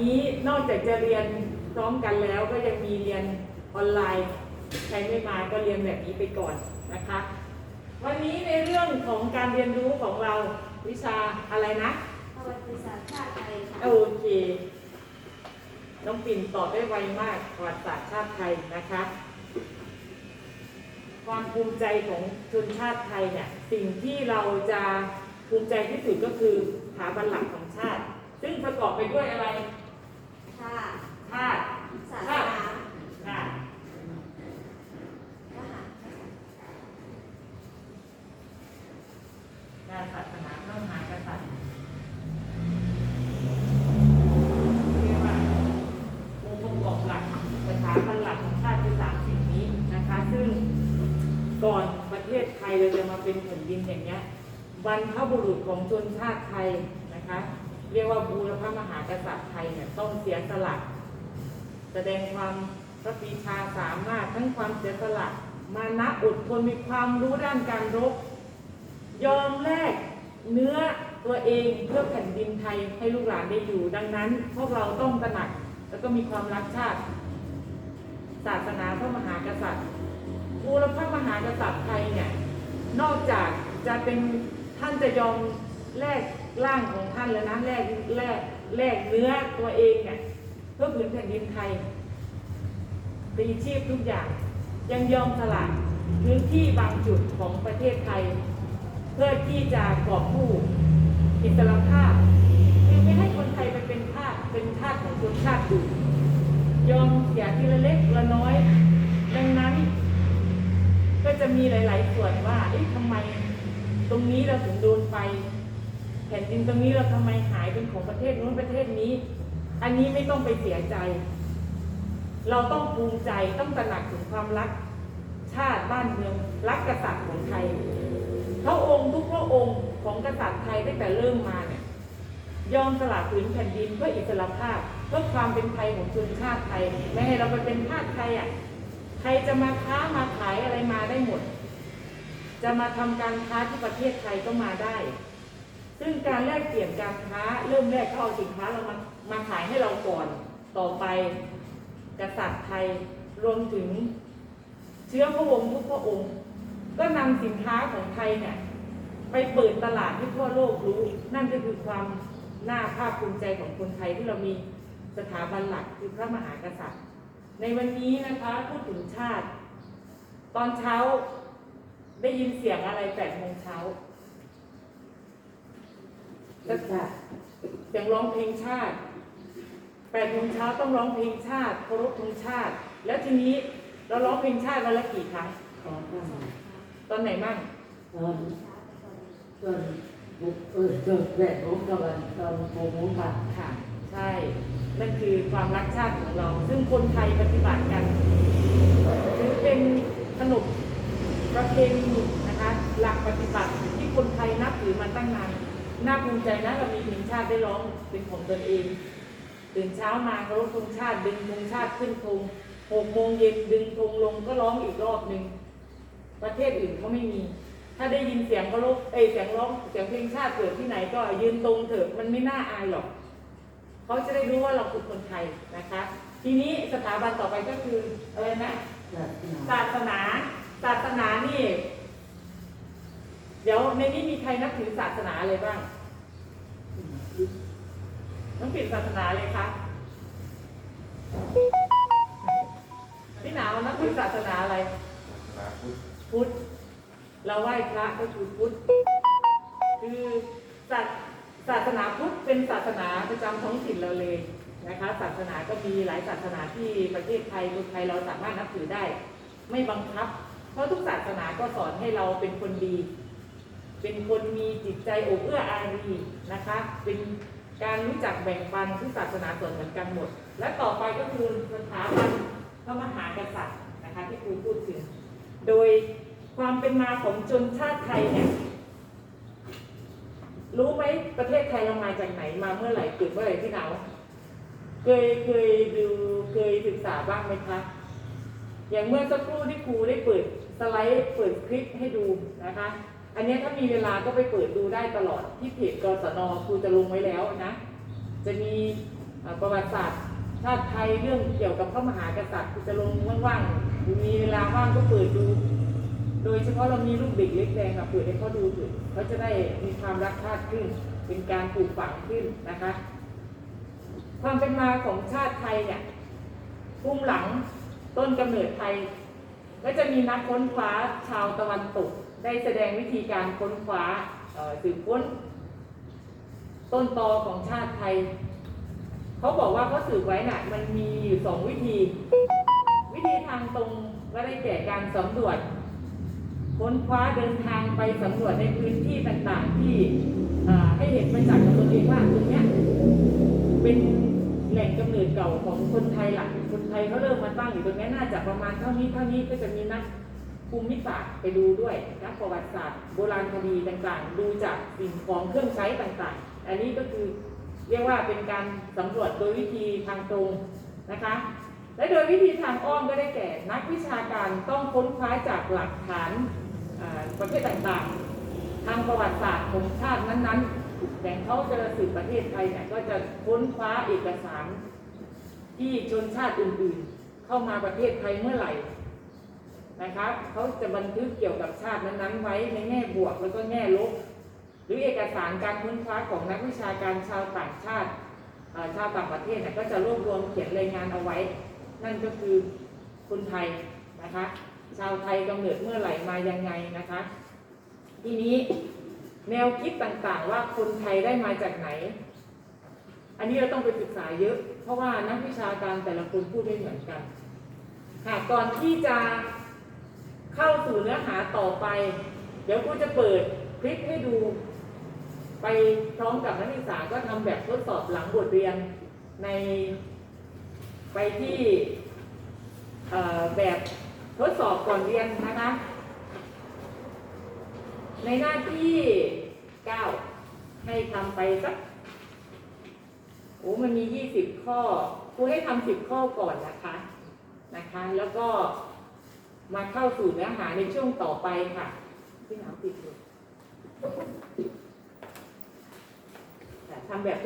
นี้นอกจากจะเรียนพร้อมกันแล้วก็ยังมีเรียนออนไลน์ ใครไม่มาก็เรียนแบบนี้ไปก่อนนะคะ วันนี้ในเรื่องของการเรียนรู้ของเราวิชาอะไรนะประวัติศาสตร์ชาติไทยค่ะโอเค น้องปิ่นตอบได้ไวมากประวัติศาสตร์ชาติไทยนะคะ ความภูมิใจของชนชาติไทยเนี่ยสิ่งที่เราจะภูมิใจที่สุดก็คือสถาบันหลักของชาติ ซึ่งประกอบไปด้วยอะไร ชาติชาติศาสาตินาชาติทหารชาติศาสนาพระมหากษัตริย์เรียกว่าองค์ประกอบหลักสถาบันหลักของชาติคือสามสิ่งนี้นะคะ ซึ่งก่อนประเทศไทยเราจะมาเป็นแผ่นดินอย่างเงี้ยบรรพบุรุษของชนชาติไทยนะคะ เรียกว่าบูรพมหากษัตริย์ไทยเนี่ยต้องเสียสละ แสดงความพระปรีชาสามารถทั้งความเสียสละ มานะอดทนมีความรู้ด้านการรบ ยอมแลกเนื้อตัวเองเพื่อแผ่นดินไทยให้ลูกหลานได้อยู่ ดังนั้น พวกเราต้องตระหนัก แล้วก็มีความรักชาติ ศาสนาพระมหากษัตริย์บูรพมหากษัตริย์ไทยเนี่ยนอกจากจะเป็นท่านจะยอมแลก ร่างของท่านแล้วนะแลกแลกแลกเนื้อตัวเองเนี่ยเพื่อผืนแผ่นดินไทยตีชีพทุกอย่าง ยังยอมสละพื้นที่บางจุดของประเทศไทย เพื่อที่จะกอบกู้อิสรภาพคือไม่ให้คนไทยไปเป็นทาสเป็นทาสของชนชาติอื่นยอมเสียทีละเล็กละน้อย ดังนั้น ก็จะมีหลาย ๆ ส่วนว่าเอ๊ะทำไม ตรงนี้เราถึงโดนไป แผ่นดินตรงนี้เราทำไมหายเป็นของประเทศนู้นประเทศนี้ อันนี้ไม่ต้องไปเสียใจ เราต้องภูมิใจต้องตระหนักถึงความรัก ชาติบ้านเมืองรักกษัตริย์ของไทยพระองค์ทุกพระองค์ของกษัตริย์ไทยตั้งแต่เริ่มมาเนี่ยยอมสละผืนแผ่นดินเพื่ออิสรภาพเพื่อความเป็นไทยของชนชาติไทยไม่ให้เราไปเป็นทาสไทยอะใครจะมาค้ามาขายอะไรมาได้หมด จะมาทำการค้าที่ประเทศไทยก็มาได้ ซึ่งการแลกเปลี่ยนการค้าเริ่มแรกเขาเอาสินค้าเรามามาขายให้เราก่อนต่อไปกษัตริย์ไทยรวมถึงเชื้อพระวงศ์ทุกพระองค์ ก็นำสินค้าของไทยเนี่ยไปเปิดตลาดให้ทั่วโลกรู้ นั่นก็คือความน่าภาคภูมิใจของคนไทยที่เรามีสถาบันหลักคือพระมหากษัตริย์ ในวันนี้นะคะพูดถึงชาติ ตอนเช้าได้ยินเสียงอะไรแปดโมงเช้า ก็จะเสียงร้องเพลงชาติแปดโมงเช้าต้องร้องเพลงชาติเคารพธงชาติ แล้วทีนี้เราร้องเพลงชาติวันละกี่ครั้งขอตั้งตอนไหนมั่งตอนตอนเออตอนแปดโมงตอนตอนโมงโมงบ่ายค่ะใช่นั่นคือความรักชาติของเรา ซึ่งคนไทยปฏิบัติกันถือเป็นขนบประเพณีนะคะ หลักปฏิบัติที่คนไทยนับถือมาตั้งนาน น่าภูมิใจนะเรามีเพลงชาติได้ร้องเป็นของตนเองตื่นเช้ามาเคารพธงชาติดึงธงชาติขึ้นธงหกโมงเย็นดึงธงลงก็ร้องอีกรอบหนึ่งประเทศอื่นเขาไม่มี ถ้าได้ยินเสียงเคารพเอเสียงร้องเสียงเพลงชาติเกิดที่ไหนก็ยืนตรงเถอะมันไม่น่าอายหรอกเขาจะได้รู้ว่าเราคือคนไทยนะคะ ทีนี้สถาบันต่อไปก็คืออะไรนะศาสนาศาสนานี่ ดี๋ยวในนี้มีใครนับถือศาสนาอะไรบ้างน้องปิดศาสนาเลยคะพี่หนาวนับถือศาสนาอะไรพุทธพุทธ เราไหว้พระก็คือพุทธ คือศาสศาสนาพุทธเป็นศาสนาประจำท้องถิ่นเราเลยนะคะ ศาสนาก็มีหลายศาสนาที่ประเทศไทยคนไทยเราสามารถนับถือได้ ไม่บังคับ เพราะทุกศาสนาก็สอนให้เราเป็นคนดี เป็นคนมีจิตใจโอบเอื้ออารีนะคะ เป็นการรู้จักแบ่งปันทุกศาสนาส่วนเหมือนกันหมด และต่อไปก็คือสถาบันพระมหากษัตริย์นะคะที่ครูพูดถึง โดยความเป็นมาของชนชาติไทยเนี่ยรู้ไหมประเทศไทยเรามาจากไหนมาเมื่อไหร่เกิดเมื่อไหร่ที่หนาเคยเคยดูเคยศึกษาบ้างไหมคะ อย่างเมื่อสักครู่ที่ครูได้เปิดสไลด์เปิดคลิปให้ดูนะคะ อันนี้ถ้ามีเวลาก็ไปเปิดดูได้ตลอดที่เพจกศนครูจะลงไว้แล้วนะ จะมีประวัติศาสตร์ชาติไทยเรื่องเกี่ยวกับพระมหากษัตริย์จะลงว่างๆมีเวลาว่างก็เปิดดู โดยเฉพาะเรามีลูกเด็กเล็กแดงกับเปิดให้เขาดูเถอะเขาจะได้มีความรักชาติขึ้น เป็นการปลูกฝังขึ้นนะคะ ความเป็นมาของชาติไทยเนี่ยภูมิหลังต้นกำเนิดไทย ก็จะมีนักค้นคว้าชาวตะวันตก ได้แสดงวิธีการค้นคว้าสืบค้น ต้นตอของชาติไทย เขาบอกว่าเขาสืบไว้น่ะมันมีอยู่สองวิธี วิธีทางตรงก็ได้แก่การสำรวจ ค้นคว้าเดินทางไปสำรวจในพื้นที่ต่างๆ ที่ให้เห็นประจักษ์กับตนเองว่าตรงนี้เป็นแหล่งกำเนิดเก่าของคนไทยหลักคนไทยเขาเริ่มมาตั้งอยู่ตรงนี้น่าจะประมาณเท่านี้เท่านี้ก็จะมีนัก ภูมิศาสตร์ไปดูด้วยนักประวัติศาสตร์โบราณคดีต่างๆ ดูจากสิ่งของเครื่องใช้ต่างๆ อันนี้ก็คือเรียกว่าเป็นการสำรวจโดยวิธีทางตรงนะคะ และโดยวิธีทางอ้อมก็ได้แก่ นักวิชาการต้องค้นคว้าจากหลักฐานประเทศต่างๆ ทางประวัติศาสตร์ของชาตินั้นๆอย่งเขาจะสืบประเทศไทยเนี่ยก็จะค้นคว้าเอกสารที่ชนชาติอื่นๆ เข้ามาประเทศไทยเมื่อไหร่ นะครับเขาจะบันทึกเกี่ยวกับชาตินั้นๆไว้ในแง่บวกแล้วก็แง่ลบ หรือเอกสารการค้นคว้าของนักวิชาการชาวต่างชาติชาวต่างประเทศก็จะรวบรวมเขียนรายงานเอาไว้ นั่นก็คือคนไทยนะคะชาวไทยกำเนิดเมื่อไหร่มายังไงนะคะ ทีนี้แนวคิดต่างๆ ว่าคนไทยได้มาจากไหน อันนี้เราต้องไปศึกษาเยอะ เพราะว่านักวิชาการแต่ละคนพูดไม่เหมือนกันค่ะก่อนที่จะ เข้าสู่เนื้อหาต่อไป เดี๋ยวกูจะเปิดคลิปให้ดู ไปพร้อมกับนักศึกษาก็ทำแบบทดสอบหลังบทเรียนในไปที่แบบทดสอบก่อนเรียนนะคะ ในหน้าที่ 9 ให้ทำไปสักโอ้มันมี 20 ข้อครูให้ทำ10 ข้อก่อนนะคะนะคะ แล้วก็ มาเข้าสู่เนื้อหาในช่วงต่อไปค่ะที่หนาวติดอยู่ทำแบบ